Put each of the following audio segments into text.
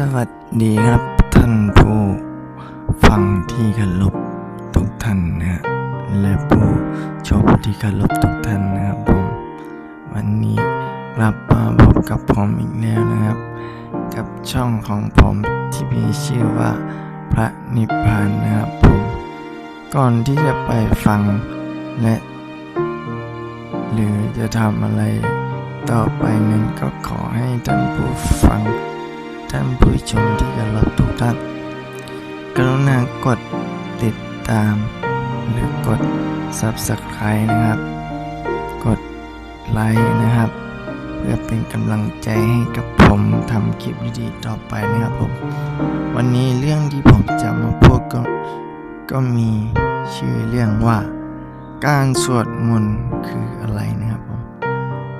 สวัสดีครับท่านผู้ฟังที่เคารพทุกท่านนะฮะและผู้ชมที่เคารพทุกท่านนะครับผม วันนี้กลับมาพบกับผมอีกแล้วนะครับ กับช่องของผมที่มีชื่อว่าพระนิพพานนะครับผม ก่อนที่จะไปฟังและ หรือจะทำอะไรต่อไปนั้นก็ขอให้ท่านผู้ฟัง ท่านผู้ชมที่เคารพทุกท่าน กรุณากดติดตาม หรือกด Subscribe นะครับ กดไลค์นะครับ เพื่อเป็นกำลังใจให้กับผมทำคลิปดีๆต่อไปนะครับผม วันนี้เรื่องที่ผมจะมาพูดก็ก็มีชื่อเรื่องว่า การสวดมนต์คืออะไรนะครับผม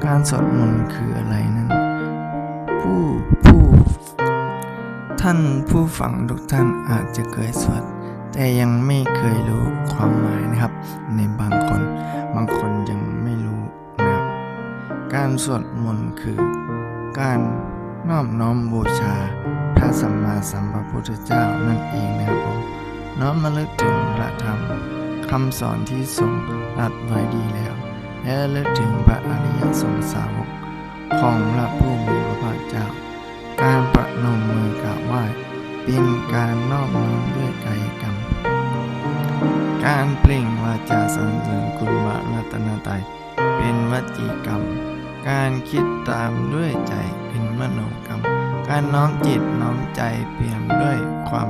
การสวดมนต์คืออะไรนั้น ผู้ผู้ ท่านผู้ฟังทุกท่านอาจจะเคยสวด แต่ยังไม่เคยรู้ความหมายนะครับ ในบางคน บางคนยังไม่รู้นะครับ การสวดมนต์คือ การนอบน้อมบูชาพระสัมมาสัมพุทธเจ้านั่นเองนะครับผมน้อมมาลึกถึงพระธรรมคำสอนที่ทรงรัดไว้ดีแล้ว และระลึกถึงพระอริยสงสาวกของพระผู้ มือกราเป็นการนอบน้อมด้วยกายกรรม การเปล่งวาจาสรรเสริญคุณพระรัตนตรัยเป็นวจีกรรม การคิดตามด้วยใจเป็นมโนกรรม การน้อมจิตน้อมใจเปี่ยมด้วยความ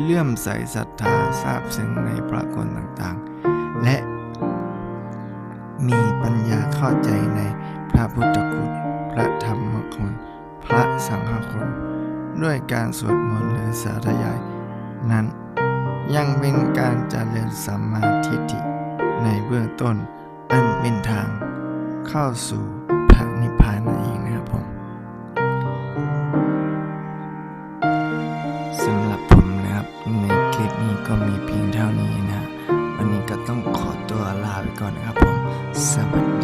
เลื่อมใสศรัทธาทราบซึ้งในพระคุณต่างๆ และมีปัญญาเข้าใจในพระพุทธคุณ พระธรรมคุณ พระสังฆคุณ ด้วยการสวดมนต์หรือสาธยายนั้น ยังเป็นการเจริญสัมมาทิฏฐิในเบื้องต้นอันเป็นทางเข้าสู่พระนิพพานนั่นเองนะครับผมสำหรับผมนะครับในคลิปนี้ก็มีเพียงเท่านี้นะ วันนี้ก็ต้องขอตัวลาไปก่อนนะครับผม สวัสดี